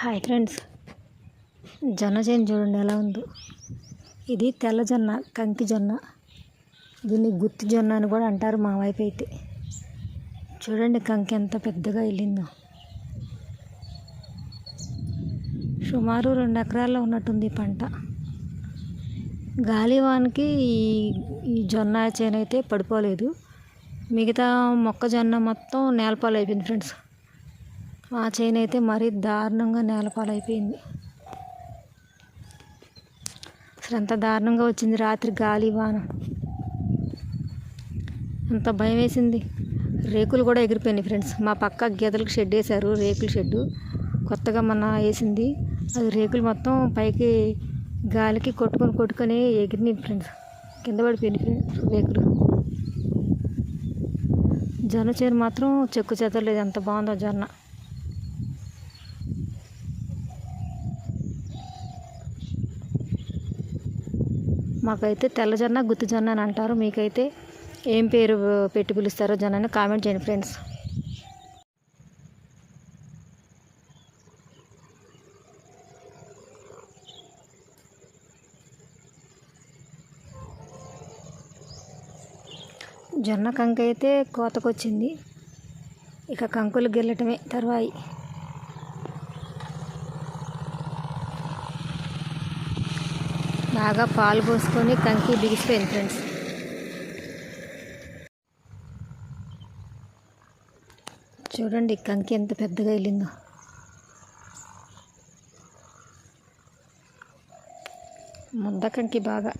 Hi friends. జొన్న చేను చూడండి ఎలా ఉందో. ఇది తెల్ల జొన్న కంకి జొన్న. దీన్ని గుత్తి జొన్న అని కూడా అంటారు మా వైపు అయితే. చూడండి కంకి ఎంత పెద్దగా వెళ్ళిందో. సుమారు రెండు ఎకరాల్లో ఉన్నట్టుంది పంట. గాలివానికి ఈ ఈ జొన్న చేను అయితే పడిపోలేదు. మిగతా మొక్కజొన్న మొత్తం నేలపాలు అయిపోయింది ఫ్రెండ్స్. మా చేను అయితే మరీ దారుణంగా నేలపాలైపోయింది. అసలు ఎంత దారుణంగా వచ్చింది రాత్రి గాలి వాన. ఎంత భయం వేసింది రేకులు కూడా ఎగిరిపోయినాయి ఫ్రెండ్స్. మా పక్క గేదెలకు షెడ్ వేశారు రేకుల షెడ్డు. కొత్తగా మన వేసింది. అది రేకులు మొత్తం పైకి గాలికి కొట్టుకొని కొట్టుకొని ఎగిరినాయి ఫ్రెండ్స్. కింద పడిపోయింది ఫ్రెండ్స్ రేకులు. జొన్న చేను మాత్రం చెక్కు చెదరలేదు ఎంత బాగుందో జొన్న. మాకైతే తెల్ల జొన్న గుత్తి జొన్న అని అంటారు. మీకైతే ఏం పేరు పెట్టి పిలుస్తారో జొన్నని కామెంట్ చేయండి ఫ్రెండ్స్. జొన్న కంక అయితే కోతకొచ్చింది. ఇక కంకులు గిల్లటమే తర్వాయి. బాగా పాలు పోసుకొని కంకి బిగిసిపోయింది ఫ్రెండ్స్ చూడండి కంకి ఎంత పెద్దగా వెళ్ళిందో. ముద్ద కంకి బాగా.